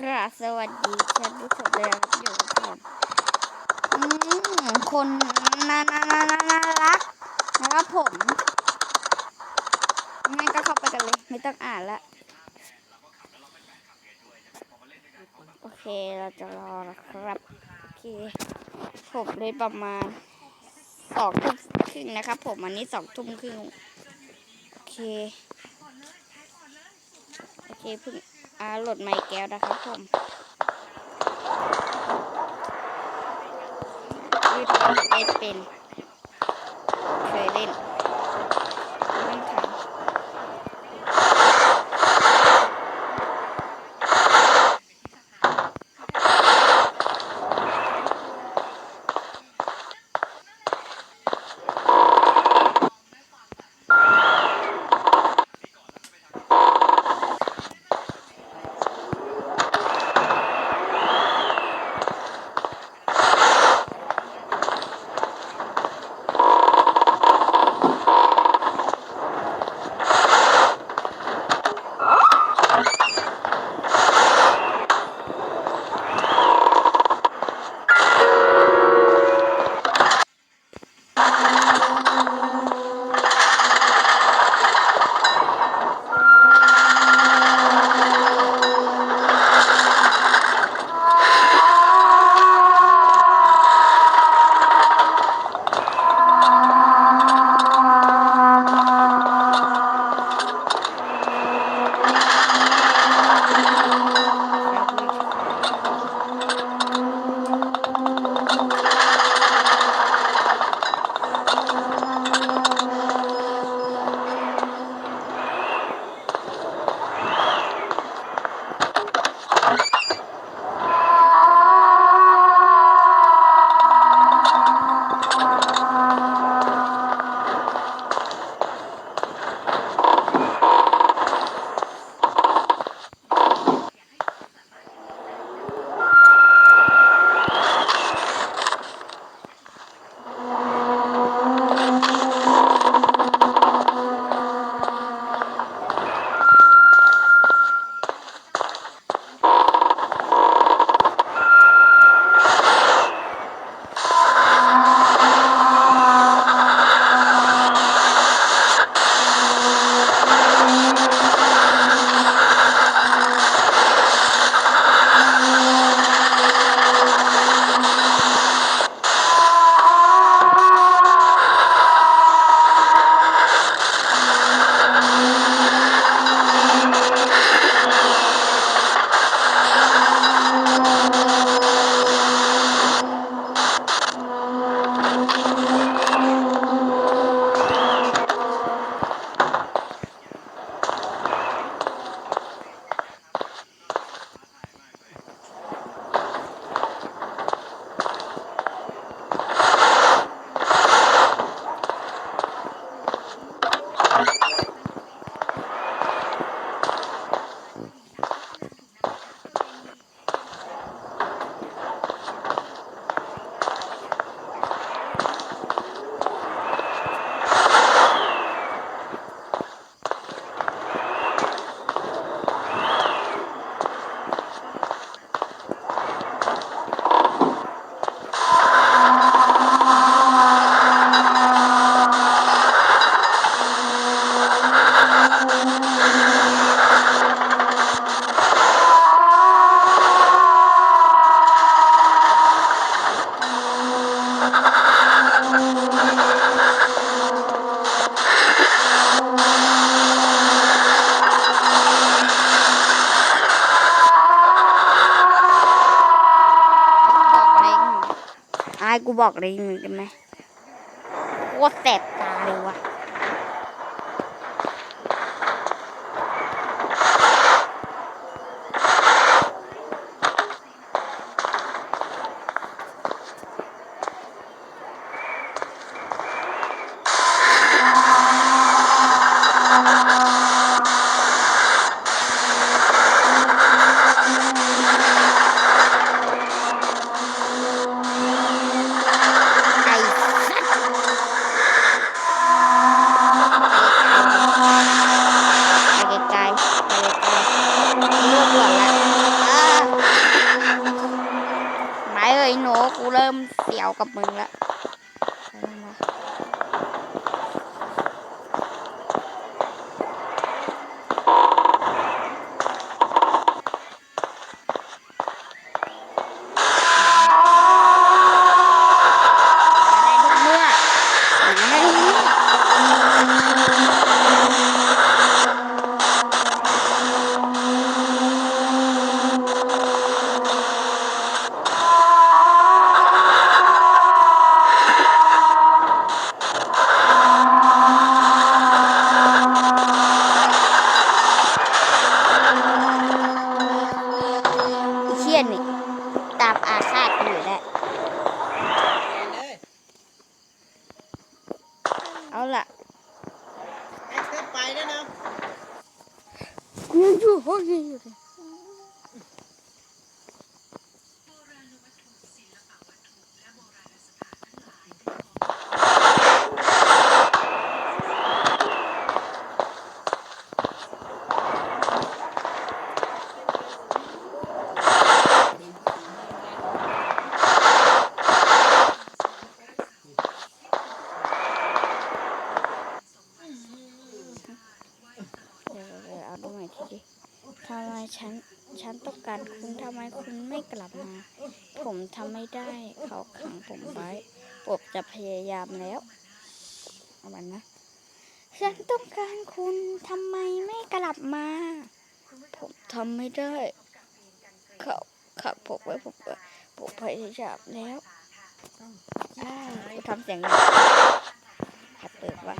ครับสวัสดีท่านผู้ชมเลยครับอยู่กับผมอืมคนน่าน่าน่าน่าน่ารักนะครับผมงั้นก็เข้าไปกันเลย ไม่ต้องอ่านละโอเคเราจะรอนะครับ โอเค ผมเลยประมาณสองทุ่มครึ่งนะครับ ผมอันนี้สองทุ่มครึ่งโอเค โอเคเพิ่ง อ่าโหลดไม้แก้วนะครับผมยืดเล่นเป็นเคยเล่น กูบอกอะไรหนูกันไหมโคตรแสบตาเลยวะไอ้สัส เริ่มเสียว กับมึงละไปแล้วนะได้ทุกเมื่อได้ทุกเมื่อ อีเชี่ยนี่ตามอาฆาตกูอยู่แล้ว เลย เอาล่ะ ไอ้เธอไปแล้วนะ กู ยังอยู่ห้องนี้อยู่เลยเดี๋ยวเดี๋ยวเอาดูใหม่ทีดิ ทำไมฉัน ฉันต้องการคุณทำไมคุณไม่กลับมา ผมทำไม่ได้ เขาขังผมไว้ผมจะพยายามแล้วเอามันนะ ฉันต้องการคุณทำไมไม่กลับมา ผมทำไม่ได้ เขาขังผมไว้ผมผมพยายามแล้วอ้าวทำเสียงนี้หัดเปิดวะ